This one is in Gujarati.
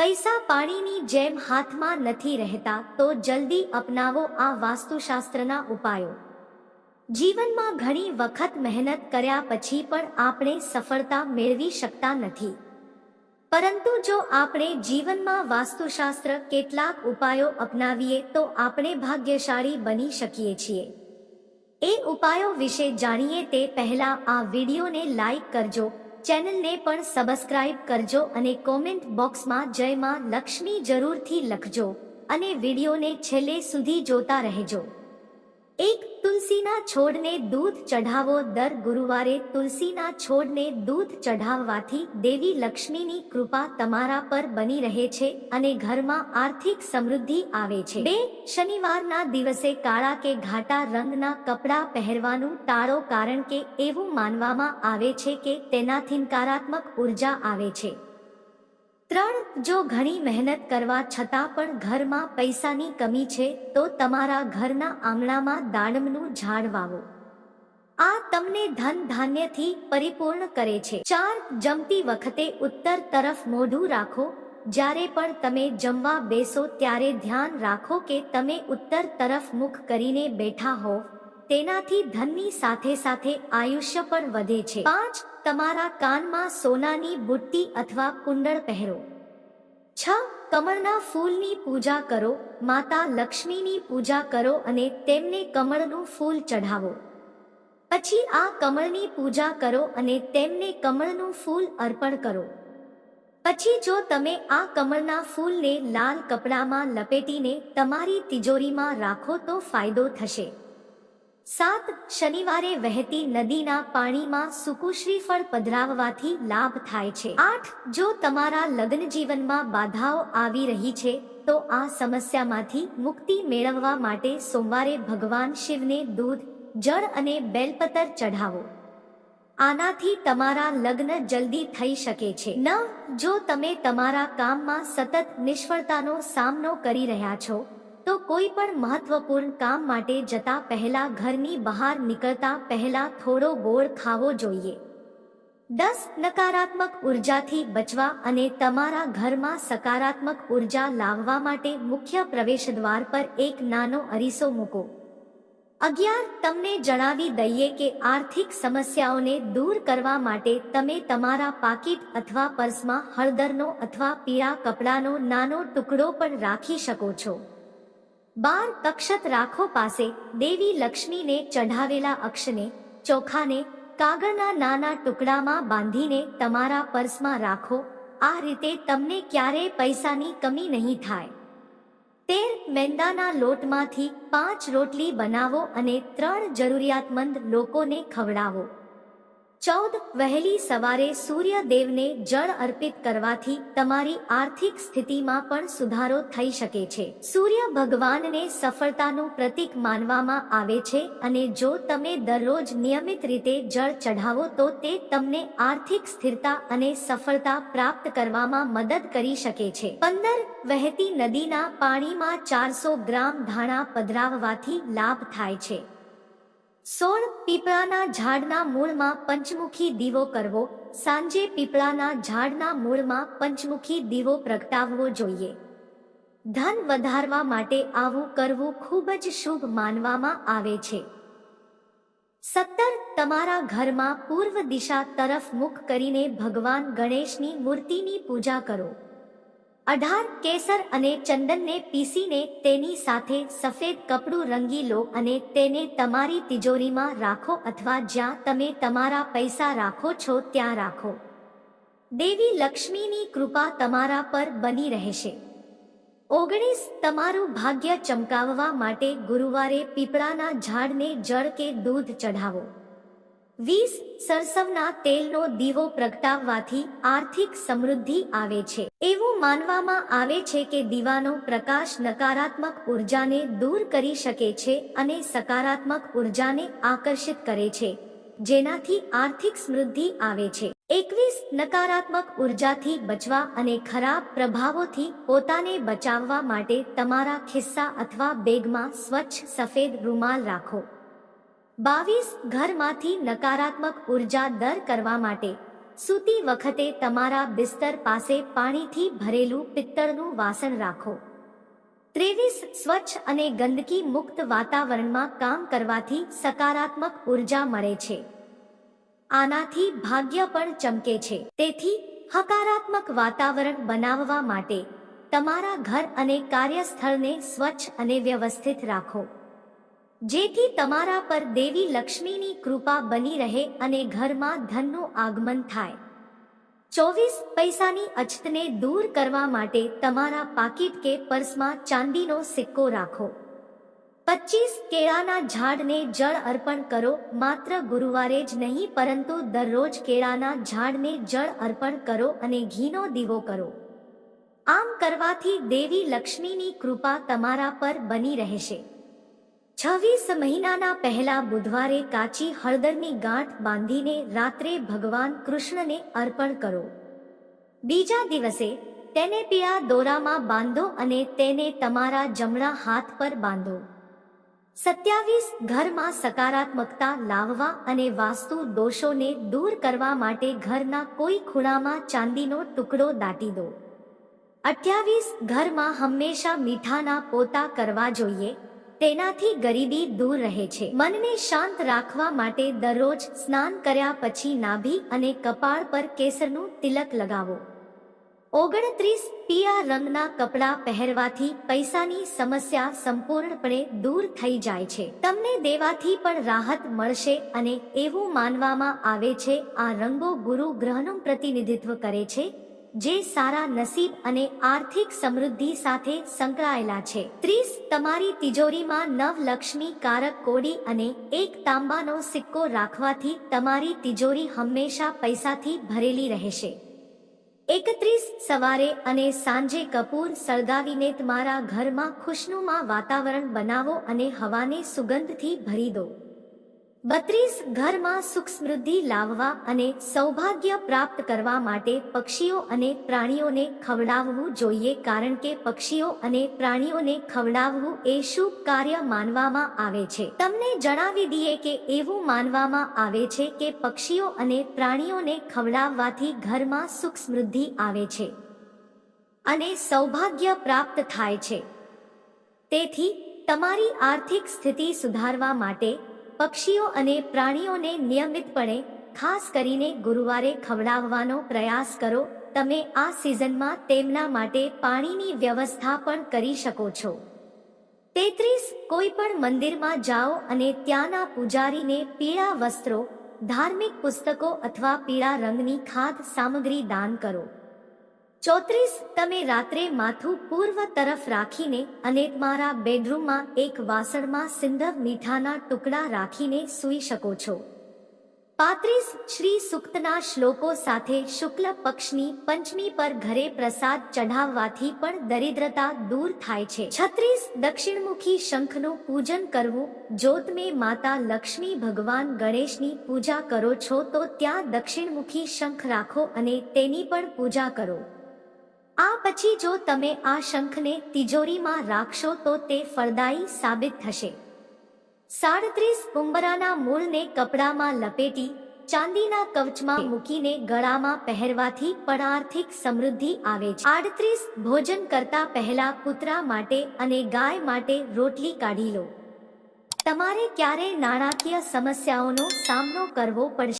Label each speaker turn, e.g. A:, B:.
A: પૈસા પાણીની જેમ હાથમાં નથી રહેતા, તો જલ્દી અપનાવો આ વાસ્તુશાસ્ત્રના ઉપાયો. જીવનમાં ઘણી વખત મહેનત કર્યા પછી પણ આપણે સફળતા મેળવી શકતા નથી. પરંતુ જો આપણે જીવનમાં વાસ્તુશાસ્ત્ર કેટલાક ઉપાયો અપનાવીએ, તો આપણે ભાગ્યશાળી બની શકીએ છીએ. એ ઉપાયો વિશે જાણીએ તે પહેલા આ વિડીયોને લાઈક કરજો ચેનલને પણ સબસ્ક્રાઇબ કરજો અને કોમેન્ટ બોક્સમાં જય માં લક્ષ્મી જરૂરથી લખજો અને વિડીયોને છેલ્લે સુધી જોતા રહેજો. એક તુલસીના છોડને દૂધ ચઢાવો. દર ગુરુવારે તુલસીના છોડને દૂધ ચઢાવવાથી દેવી લક્ષ્મીની કૃપા તમારા પર બની રહે છે અને ઘરમાં આર્થિક સમૃદ્ધિ આવે છે. બે શનિવારના દિવસે કાળા કે ઘાટા રંગના કપડાં પહેરવાનું ટાળો કારણ કે એવું માનવામાં આવે છે કે તેનાથી નકારાત્મક ઊર્જા આવે છે. ત્રણ, જો ઘણી મહેનત કરવા છતાં પણ ઘરમાં પૈસાની કમી છે, તો તમારા ઘરના આંગણામાં દાડમનું ઝાડ વાવો. આ તમને ધન ધાન્યથી પરિપૂર્ણ કરે છે. ચાર, જમતી વખતે ઉત્તર તરફ મોઢું રાખો. જ્યારે પણ તમે જમવા બેસો ત્યારે ધ્યાન રાખો કે તમે ઉત્તર તરફ મુખ કરીને બેઠા હો તેનાથી ધનની સાથે સાથે આયુષ્ય પણ વધે છે. પાંચ, તમારા કાનમાં સોનાની બુટ્ટી અથવા કુંડળ પહેરો. છ, કમળના ફૂલની પૂજા કરો, માતા લક્ષ્મીની પૂજા કરો અને તેમને કમળનું ફૂલ ચઢાવો. પછી આ કમળની પૂજા કરો અને તેમને કમળનું ફૂલ અર્પણ કરો. પછી જો તમે આ કમળના ફૂલને લાલ કપડામાં લપેટીને તમારી તિજોરીમાં રાખો તો ફાયદો થશે. સાત શનિવારે વહેતી નદીના પાણીમાં સૂકું શ્રીફળ પધરાવવાથી લાભ થાય છે. આઠ, જો તમારા લગ્ન જીવનમાં બાધાઓ આવી રહી છે, તો આ સમસ્યામાંથી મુક્તિ મેળવવા માટે સોમવારે ભગવાન શિવને દૂધ, જળ અને બેલપતર ચઢાવો. આનાથી તમારા લગ્ન જલ્દી થઈ શકે છે. નવ, જો તમે તમારા કામમાં સતત નિષ્ફળતાનો સામનો કરી રહ્યા છો તો કોઈ પણ મહત્વપૂર્ણ કામ માટે જતા પહેલા ઘરની બહાર નીકળતા પહેલા થોડો ગોળ ખાવો જોઈએ. દસ, નકારાત્મક ઉર્જાથી બચવા અને તમારા ઘરમાં સકારાત્મક ઊર્જા લાવવા માટે મુખ્ય પ્રવેશદ્વાર પર એક નાનો અરીસો મૂકો. અગિયાર, તમને જણાવી દઈએ કે આર્થિક સમસ્યાઓને દૂર કરવા માટે તમે તમારા પાકીટ અથવા પર્સમાં હળદરનો અથવા પીળા કપડાનો નાનો ટુકડો પણ રાખી શકો છો. બાર તક્ષત રાખો પાસે દેવી લક્ષ્મીને ચઢાવેલા અક્ષને, ચોખાને, કાગળના નાના ટુકડામાં બાંધીને તમારા પર્સમાં રાખો. આ રીતે તમને ક્યારેય પૈસાની કમી નહીં થાય. તેર મેંદાના લોટમાંથી પાંચ રોટલી બનાવો અને ત્રણ જરૂરિયાતમંદ લોકોને ખવડાવો. ચૌદ વહેલી સવારે સૂર્યદેવને જળ અર્પિત કરવાથી તમારી આર્થિક સ્થિતિમાં પણ સુધારો થઈ શકે છે. સૂર્ય ભગવાનને સફળતાનું પ્રતીક માનવામાં આવે છે અને જો તમે દરરોજ નિયમિત રીતે જળ ચઢાવો તો તે તમને આર્થિક સ્થિરતા અને સફળતા પ્રાપ્ત કરવામાં મદદ કરી શકે છે. પંદર વહેતી નદીના પાણીમાં ચારસો ગ્રામ ધાણા પધરાવવાથી લાભ થાય છે. સોળ પીપળાના ઝાડના મૂળમાં પંચમુખી દીવો કરવો, સાંજે પીપળાના ઝાડના મૂળમાં પંચમુખી દીવો પ્રગટાવવો જોઈએ. ધન વધારવા માટે આવું કરવું ખૂબ જ શુભ માનવામાં આવે છે. સત્તર તમારા ઘરમાં પૂર્વ દિશા તરફ મુખ કરીને ભગવાન ગણેશની મૂર્તિની પૂજા કરો. અઢાર કેસર અને ચંદનને પીસીને તેની સાથે સફેદ કપડું રંગી લો અને તેને તમારી તિજોરીમાં રાખો અથવા જ્યાં તમે તમારા પૈસા રાખો છો ત્યાં રાખો. દેવી લક્ષ્મીની કૃપા તમારા પર બની રહેશે. ઓગણીસ તમારું ભાગ્ય ચમકાવવા માટે ગુરુવારે પીપળાના ઝાડને જળ કે દૂધ ચઢાવો. વીસ સરસવના તેલનો દીવો પ્રગટાવવાથી આર્થિક સમૃદ્ધિ આવે છે. એવું માનવામાં આવે છે કે દીવાનો પ્રકાશ નકારાત્મક ઉર્જાને દૂર કરી શકે છે અને સકારાત્મક ઉર્જાને આકર્ષિત કરે છે, જેનાથી આર્થિક સમૃદ્ધિ આવે છે. એકવીસ નકારાત્મક ઉર્જાથી બચવા અને ખરાબ પ્રભાવોથી પોતાને બચાવવા માટે તમારા ખિસ્સા અથવા બેગમાં સ્વચ્છ સફેદ રૂમાલ રાખો. બાવીસ ઘરમાંથી નકારાત્મક ઊર્જા દર કરવા માટે સૂતી વખતે તમારા બિસ્તર પાસે પાણીથી ભરેલું પિત્તળનું વાસણ રાખો. ત્રેવીસ સ્વચ્છ અને ગંદકી મુક્ત વાતાવરણમાં કામ કરવાથી સકારાત્મક ઊર્જા મળે છે. આનાથી ભાગ્ય પણ ચમકે છે. તેથી હકારાત્મક વાતાવરણ બનાવવા માટે તમારા ઘર અને કાર્યસ્થળને સ્વચ્છ અને વ્યવસ્થિત રાખો. જેથી તમારા પર દેવી લક્ષ્મીની કૃપા બની રહે અને ઘરમાં ધનનું આગમન થાય. ચોવીસ પૈસાની અછતને દૂર કરવા માટે તમારા પાકીટ કે પર્સમાં ચાંદીનો સિક્કો રાખો. પચીસ કેળાના ઝાડને જળ અર્પણ કરો, માત્ર ગુરુવારે જ નહીં, પરંતુ દરરોજ કેળાના ઝાડને જળ અર્પણ કરો અને ઘીનો દીવો કરો. આમ કરવાથી દેવી લક્ષ્મીની કૃપા તમારા પર બની રહેશે. છવ્વીસ મહિનાના પહેલા બુધવારે કાચી હળદરની ગાંઠ બાંધીને રાત્રે ભગવાન કૃષ્ણને અર્પણ કરો. બીજા દિવસે તેને પીળા દોરામાં બાંધો અને તેને તમારા જમણા હાથ પર બાંધો. સત્યાવીસ ઘરમાં સકારાત્મકતા લાવવા અને વાસ્તુ દોષોને દૂર કરવા માટે ઘરના કોઈ ખૂણામાં ચાંદીનો ટુકડો દાટી દો. અઠ્યાવીસ ઘરમાં હંમેશા મીઠાના પોતા કરવા જોઈએ. તેનાથી ગરીબી દૂર રહે છે. મનને શાંત રાખવા માટે દરરોજ સ્નાન કર્યા પછી નાભી અને કપાળ પર કેસરનું તિલક લગાવો. ઓગણત્રીસ પીળા રંગના કપડાં પહેરવાથી પૈસાની સમસ્યા સંપૂર્ણપણે દૂર થઈ જાય છે. તમને દેવાથી પણ રાહત મળશે અને એવું માનવામાં આવે છે, આ રંગો ગુરુ ગ્રહનું પ્રતિનિધિત્વ કરે છે જે સારા નસીબ અને આર્થિક સમૃદ્ધિ સાથે સંકળાયેલા છે. ત્રીસ, તમારી તિજોરીમાં નવ લક્ષ્મી કારક કોડી અને એક તાંબાનો સિક્કો રાખવાથી તમારી તિજોરી હંમેશા પૈસાથી ભરેલી રહેશે. એકત્રીસ, સવારે અને સાંજે કપૂર સળગાવીને તમારા ઘરમાં ખુશનુમા વાતાવરણ બનાવો અને હવાને સુગંધથી ભરી દો. બત્રીસ ઘરમાં સુખ સમૃદ્ધિ લાવવા અને સૌભાગ્ય પ્રાપ્ત કરવા માટે પક્ષીઓ અને પ્રાણીઓને ખવડાવવું જોઈએ કારણ કે પક્ષીઓ અને પ્રાણીઓને ખવડાવવું એ શુભ કાર્ય માનવામાં આવે છે. તમને જણાવી દઈએ કે એવું માનવામાં આવે છે કે પક્ષીઓ અને પ્રાણીઓને ખવડાવવાથી ઘરમાં સુખ સમૃદ્ધિ આવે છે અને સૌભાગ્ય પ્રાપ્ત થાય છે. તેથી, તમારી આર્થિક સ્થિતિ સુધારવા માટે પક્ષીઓ અને પ્રાણીઓને નિયમિતપણે, ખાસ કરીને ગુરુવારે ખવડાવવાનો પ્રયાસ કરો. તમે આ સિઝનમાં તેમના માટે પાણીની વ્યવસ્થા પણ કરી શકો છો. તેત્રીસ કોઈ પણ મંદિરમાં જાઓ અને ત્યાંના પૂજારીને પીળા વસ્ત્રો, ધાર્મિક પુસ્તકો અથવા પીળા રંગની ખાદ સામગ્રી દાન કરો. ચોત્રીસ, તમે રાત્રે માથું પૂર્વ તરફ રાખીને અને તમારા બેડરૂમમાં એક વાસણમાં સિંધવ મીઠાના ટુકડા રાખીને સૂઈ શકો છો. પાંત્રીસ, શ્રી સુક્તના શ્લોકો સાથે શુક્લ પક્ષની પંચમી પર ઘરે પ્રસાદ ચઢાવવાથી પણ દરિદ્રતા દૂર થાય છે. છત્રીસ, દક્ષિણમુખી શંખનું પૂજન કરવું જો તમે માતા લક્ષ્મી ભગવાન ગણેશની પૂજા કરો છો તો ત્યાં દક્ષિણમુખી શંખ રાખો અને તેની પણ પૂજા કરો. આ પછી જો તમે આ શંખને તિજોરીમાં રાખશો તો તે ફળદાયી સાબિત થશે. સાડત્રીસ ઉંબરાના મૂળને કપડામાં લપેટી, ચાંદીના કવચમાં મૂકીને ગળામાં પહેરવાથી પણ આર્થિક સમૃદ્ધિ આવે છે. આડત્રીસ ભોજન કરતા પહેલા કૂતરા માટે અને ગાય માટે રોટલી કાઢી લો. તમારે ક્યારે નાણાકીય સમસ્યાઓનો સામનો કરવો પડશે?